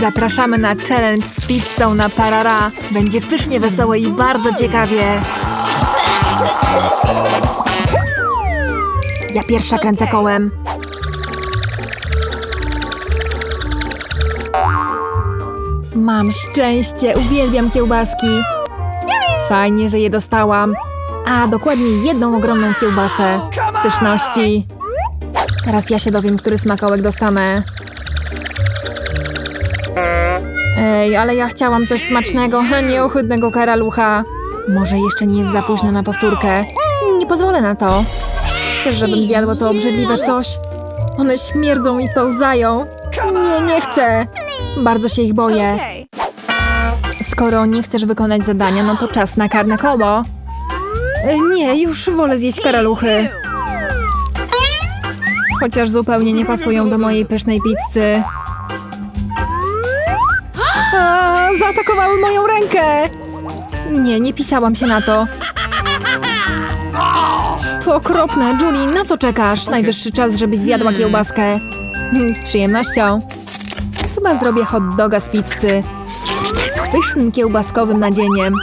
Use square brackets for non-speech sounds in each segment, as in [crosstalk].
Zapraszamy na challenge z pizzą na parara. Będzie pysznie, wesoło i bardzo ciekawie. Ja pierwsza kręcę kołem. Mam szczęście, uwielbiam kiełbaski. Fajnie, że je dostałam. A, dokładnie jedną ogromną kiełbasę. Pyszności. Teraz ja się dowiem, który smakołek dostanę. Ej, ale ja chciałam coś smacznego, [laughs] a nie ohydnego karalucha. Może jeszcze nie jest za późno na powtórkę. Nie pozwolę na to. Chcesz, żebym zjadła to obrzydliwe coś? One śmierdzą i pełzają. Nie, nie chcę. Bardzo się ich boję. Skoro nie chcesz wykonać zadania, no to czas na karne koło. Nie, już wolę zjeść karaluchy. Chociaż zupełnie nie pasują do mojej pysznej pizzy. A, zaatakowały moją rękę! Nie, nie pisałam się na to. To okropne. Julie, na co czekasz? Najwyższy czas, żebyś zjadła kiełbaskę. Mm, Z przyjemnością. Chyba zrobię hot doga z pizzy. Z pysznym kiełbaskowym nadzieniem.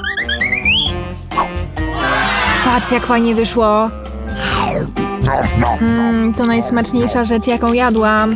Patrz, jak fajnie wyszło. Mmm, to najsmaczniejsza rzecz, jaką jadłam.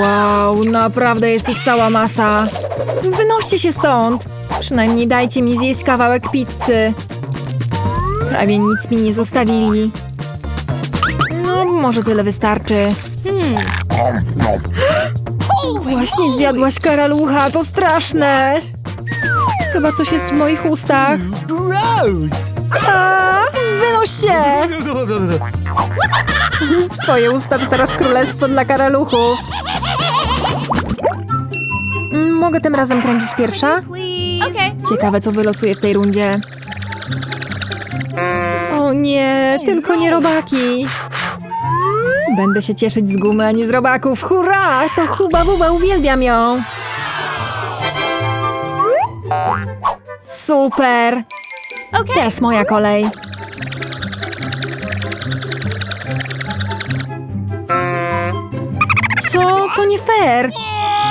Wow, naprawdę jest ich cała masa. Wynoście się stąd. Przynajmniej dajcie mi zjeść kawałek pizzy. Prawie nic mi nie zostawili. No, może tyle wystarczy. [gasps] Właśnie zjadłaś karalucha, to straszne. Chyba coś jest w moich ustach. Gross! A, wynoś się! [laughs] Twoje usta to teraz królestwo dla karaluchów. Mogę tym razem kręcić pierwsza? Ciekawe, co wylosuje w tej rundzie. O nie, tylko nie robaki. Będę się cieszyć z gumy, a nie z robaków. Hurra! To Huba Buba, uwielbiam ją. Super! Teraz moja kolej. Co? To nie fair!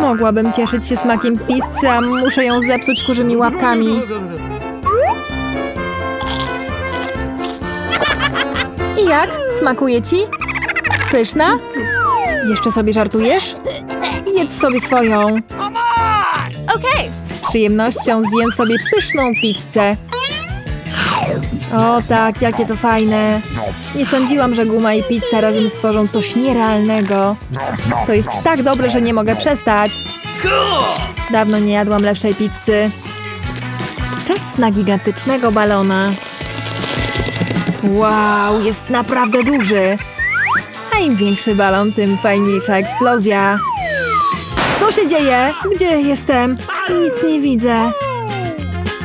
Mogłabym cieszyć się smakiem pizzy, a muszę ją zepsuć kurzymi łapkami. I jak? Smakuje ci? Pyszna? Jeszcze sobie żartujesz? Jedz sobie swoją. Z przyjemnością zjem sobie pyszną pizzę. O tak, jakie to fajne. Nie sądziłam, że guma i pizza razem stworzą coś nierealnego. To jest tak dobre, że nie mogę przestać. Dawno nie jadłam lepszej pizzy. Czas na gigantycznego balona. Wow, jest naprawdę duży. A im większy balon, tym fajniejsza eksplozja. Co się dzieje? Gdzie jestem? Nic nie widzę.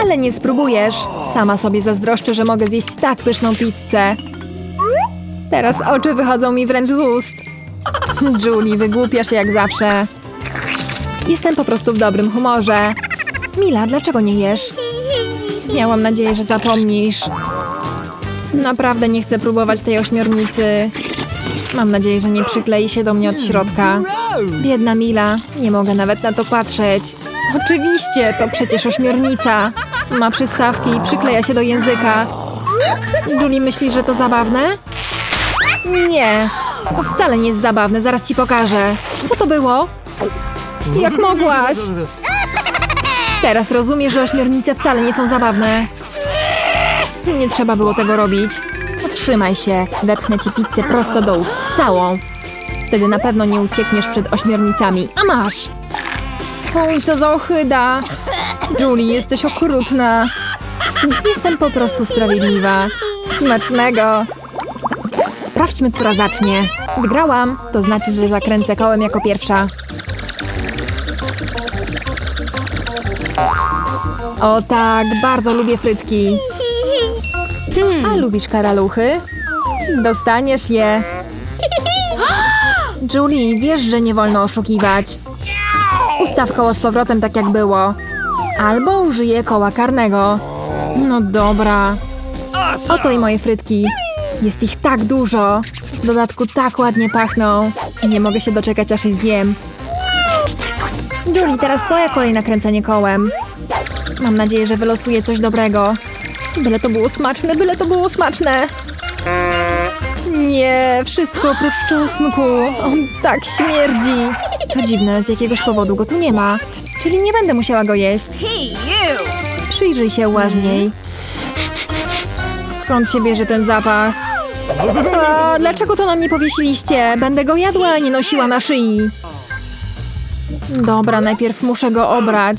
Ale nie spróbujesz. Sama sobie zazdroszczę, że mogę zjeść tak pyszną pizzę. Teraz oczy wychodzą mi wręcz z ust. [laughs] Julie, wygłupiasz się jak zawsze. Jestem po prostu w dobrym humorze. Mila, dlaczego nie jesz? Miałam nadzieję, że zapomnisz. Naprawdę nie chcę próbować tej ośmiornicy. Mam nadzieję, że nie przyklei się do mnie od środka. Biedna Mila, nie mogę nawet na to patrzeć. Oczywiście, to przecież ośmiornica. Ma przystawki i przykleja się do języka. Julie, myślisz, że to zabawne? Nie, to wcale nie jest zabawne, zaraz ci pokażę. Co to było? Jak mogłaś? Teraz rozumiesz, że ośmiornice wcale nie są zabawne. Nie trzeba było tego robić. Potrzymaj się, wepchnę ci pizzę prosto do ust, całą. Wtedy na pewno nie uciekniesz przed ośmiornicami. A masz! Fuj, co za ohyda! Julie, jesteś okrutna. Jestem po prostu sprawiedliwa. Smacznego! Sprawdźmy, która zacznie. Wygrałam. To znaczy, że zakręcę kołem jako pierwsza. O tak, bardzo lubię frytki. A lubisz karaluchy? Dostaniesz je. Julie, wiesz, że nie wolno oszukiwać. Ustaw koło z powrotem tak jak było. Albo użyję koła karnego. No dobra. Oto i moje frytki. Jest ich tak dużo. W dodatku tak ładnie pachną. I nie mogę się doczekać, aż je zjem. Julie, teraz twoja kolej na kręcenie kołem. Mam nadzieję, że wylosuję coś dobrego. Byle to było smaczne, byle to było smaczne. Nie, wszystko oprócz czosnku. On tak śmierdzi. Co dziwne, z jakiegoś powodu go tu nie ma. Czyli nie będę musiała go jeść. Przyjrzyj się uważniej. Skąd się bierze ten zapach? A, dlaczego to nam nie powiesiliście? Będę go jadła, a nie nosiła na szyi. Dobra, najpierw muszę go obrać.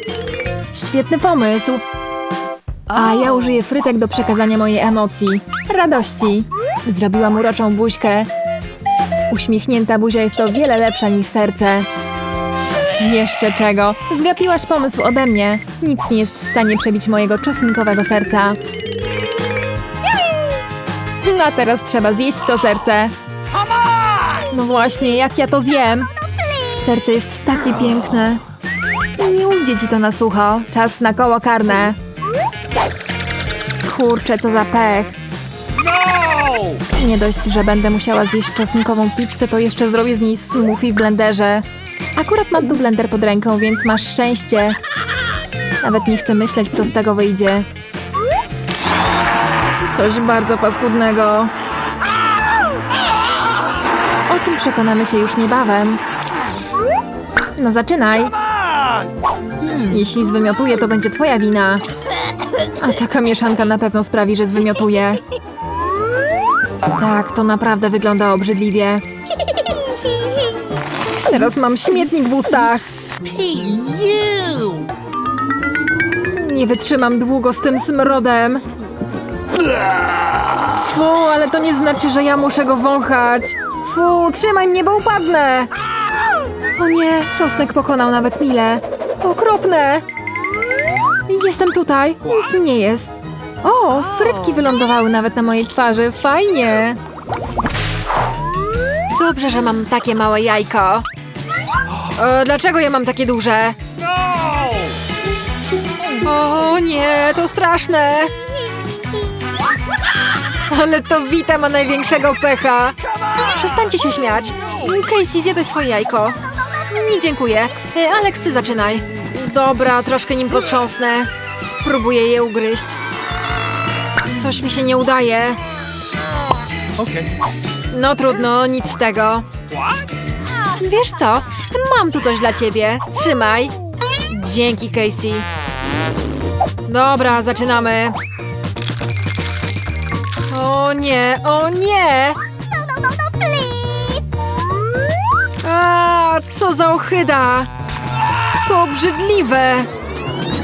Świetny pomysł. A ja użyję frytek do przekazania mojej emocji. Radości. Zrobiłam uroczą buźkę. Uśmiechnięta buzia jest o wiele lepsza niż serce. Jeszcze czego? Zgapiłaś pomysł ode mnie. Nic nie jest w stanie przebić mojego czosnkowego serca. No a teraz trzeba zjeść to serce. No właśnie, jak ja to zjem? Serce jest takie piękne. Nie ujdzie ci to na sucho. Czas na koło karne. Kurczę, co za pech. Nie dość, że będę musiała zjeść czosnkową pizzę, to jeszcze zrobię z niej smoothie w blenderze. Akurat mam tu blender pod ręką, więc masz szczęście. Nawet nie chcę myśleć, co z tego wyjdzie. Coś bardzo paskudnego. O tym przekonamy się już niebawem. No zaczynaj. Jeśli zwymiotuję, to będzie twoja wina. A taka mieszanka na pewno sprawi, że zwymiotuję. Tak, to naprawdę wygląda obrzydliwie. Teraz mam śmietnik w ustach. Nie wytrzymam długo z tym smrodem. Fu, ale to nie znaczy, że ja muszę go wąchać. Fu, trzymaj mnie, bo upadnę. O nie, czosnek pokonał nawet Mile. Okropne. Jestem tutaj, nic mi nie jest. O, frytki wylądowały nawet na mojej twarzy, fajnie. Dobrze, że mam takie małe jajko. E, dlaczego ja mam takie duże? O nie, to straszne. Ale to Wita ma największego pecha. Przestańcie się śmiać. Casey, zjadaj swoje jajko. Nie, dziękuję. E, Alex, ty zaczynaj. Dobra, troszkę nim potrząsnę. Spróbuję je ugryźć. Coś mi się nie udaje. No trudno, nic z tego. Wiesz co? Mam tu coś dla ciebie. Trzymaj. Dzięki, Casey. Dobra, zaczynamy. O nie, o nie! Co za ochyda! To obrzydliwe!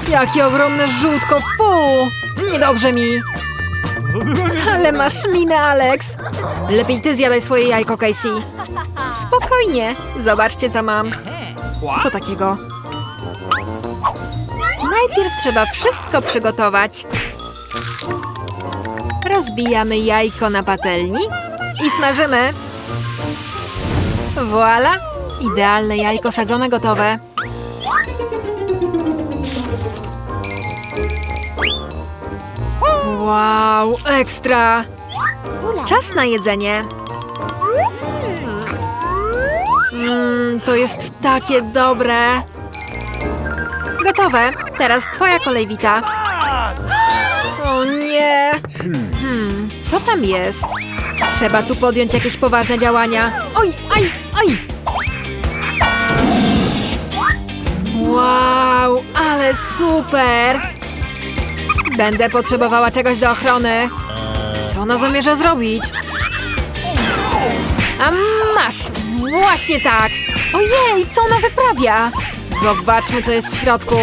Jakie ogromne żółtko, fu! Niedobrze mi! Ale masz minę, Alex! Lepiej ty zjadaj swoje jajko, Casey. Spokojnie, zobaczcie co mam. Co to takiego? Najpierw trzeba wszystko przygotować. Rozbijamy jajko na patelni i smażymy. Voila! Idealne jajko sadzone gotowe. Wow, ekstra! Czas na jedzenie. Mmm, to jest takie dobre. Gotowe. Teraz twoja kolej, Wita. O nie! Hmm, co tam jest? Trzeba tu podjąć jakieś poważne działania. Oj, aj, aj! Wow, ale super! Będę potrzebowała czegoś do ochrony. Co ona zamierza zrobić? A masz! Właśnie tak! Ojej, co ona wyprawia? Zobaczmy, co jest w środku.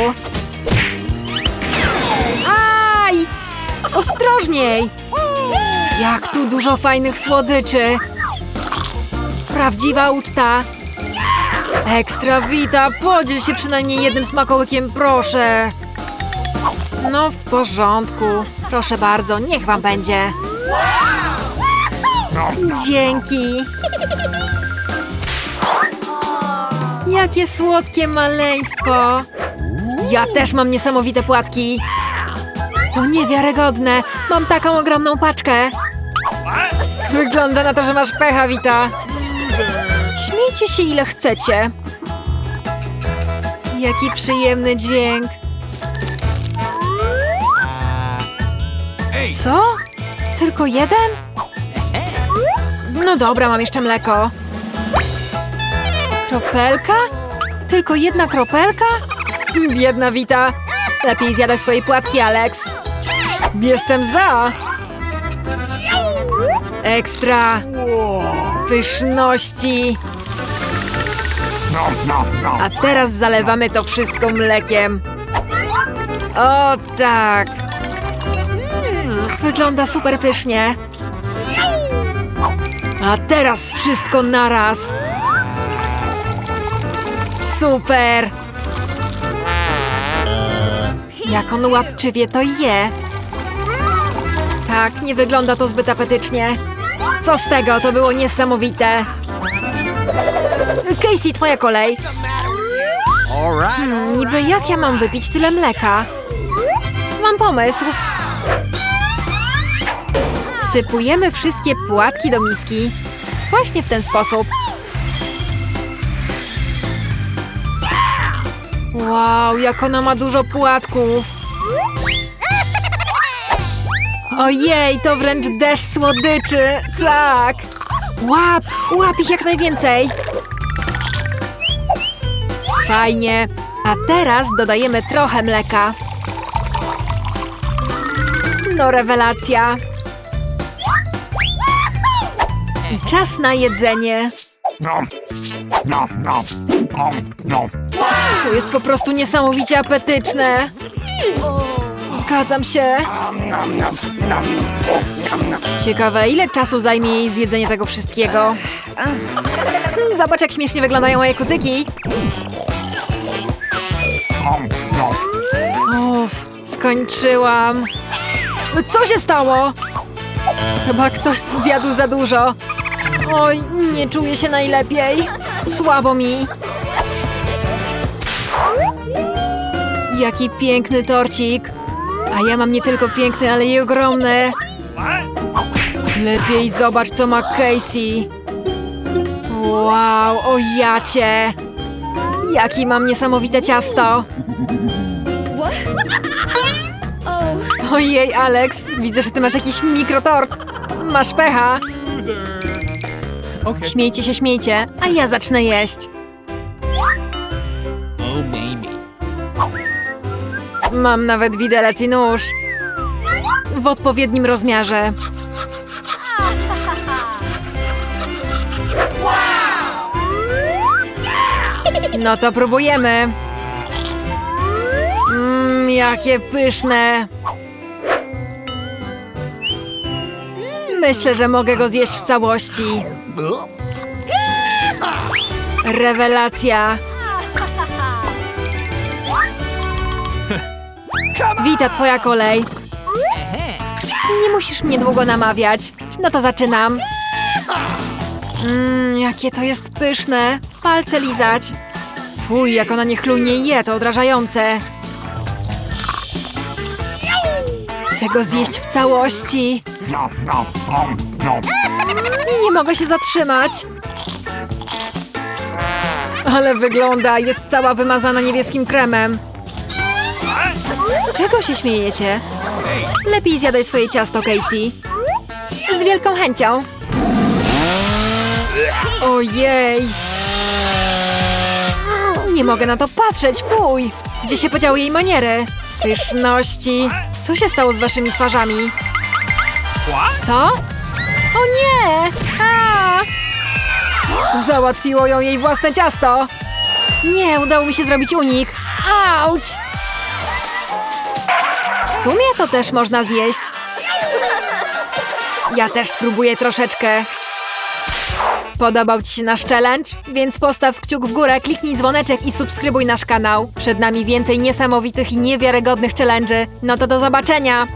Aj! Ostrożniej! Jak tu dużo fajnych słodyczy! Prawdziwa uczta! Ekstra wita! Podziel się przynajmniej jednym smakołykiem, proszę! No w porządku. Proszę bardzo, niech wam będzie. Dzięki. Jakie słodkie maleństwo. Ja też mam niesamowite płatki. To niewiarygodne. Mam taką ogromną paczkę. Wygląda na to, że masz pecha, Wita. Śmiejcie się ile chcecie. Jaki przyjemny dźwięk. Co? Tylko jeden? No dobra, mam jeszcze mleko. Kropelka? Tylko jedna kropelka? Biedna Wita. Lepiej zjadaj swoje płatki, Alex. Jestem za. Ekstra. Pyszności. A teraz zalewamy to wszystko mlekiem. O tak. Wygląda super pysznie. A teraz wszystko naraz. Super. Jak on łapczywie to je. Tak, nie wygląda to zbyt apetycznie. Co z tego, to było niesamowite. Casey, twoja kolej. Niby jak ja mam wypić tyle mleka? Mam pomysł. Wsypujemy wszystkie płatki do miski. Właśnie w ten sposób. Wow, jak ona ma dużo płatków. Ojej, to wręcz deszcz słodyczy. Tak. Łap, łap ich jak najwięcej. Fajnie. A teraz dodajemy trochę mleka. No rewelacja. I czas na jedzenie. To jest po prostu niesamowicie apetyczne. Zgadzam się. Ciekawe, ile czasu zajmie jej zjedzenie tego wszystkiego. Zobacz, jak śmiesznie wyglądają moje kucyki. Uff, skończyłam. Co się stało? Chyba ktoś zjadł za dużo. Oj, nie czuję się najlepiej. Słabo mi. Jaki piękny torcik. A ja mam nie tylko piękny, ale i ogromny. Lepiej zobacz, co ma Casey. Wow, o jacie. Jaki mam niesamowite ciasto. Ojej, Alex, widzę, że ty masz jakiś mikrotort. Masz pecha. Śmiejcie się, śmiejcie, a ja zacznę jeść. Oh. Mam nawet widelec i nóż. W odpowiednim rozmiarze. No to próbujemy. Mmm, jakie pyszne. Myślę, że mogę go zjeść w całości. Rewelacja. Wita, twoja kolej. Nie musisz mnie długo namawiać. No to zaczynam. Mmm, jakie to jest pyszne. Palce lizać. Fuj, jak ona niechlujnie je, to odrażające. Chcę go zjeść w całości. Nie mogę się zatrzymać. Ale wygląda, jest cała wymazana niebieskim kremem. Z czego się śmiejecie? Lepiej zjadaj swoje ciasto, Casey. Z wielką chęcią. Ojej. Nie mogę na to patrzeć, fuj. Gdzie się podziały jej maniery? Pyszności. Co się stało z waszymi twarzami? Co? O nie! A! Załatwiło ją jej własne ciasto. Nie, udało mi się zrobić unik. Auć! W sumie to też można zjeść. Ja też spróbuję troszeczkę. Podobał Ci się nasz challenge? Więc postaw kciuk w górę, kliknij dzwoneczek i subskrybuj nasz kanał. Przed nami więcej niesamowitych i niewiarygodnych challenge'y. No to do zobaczenia!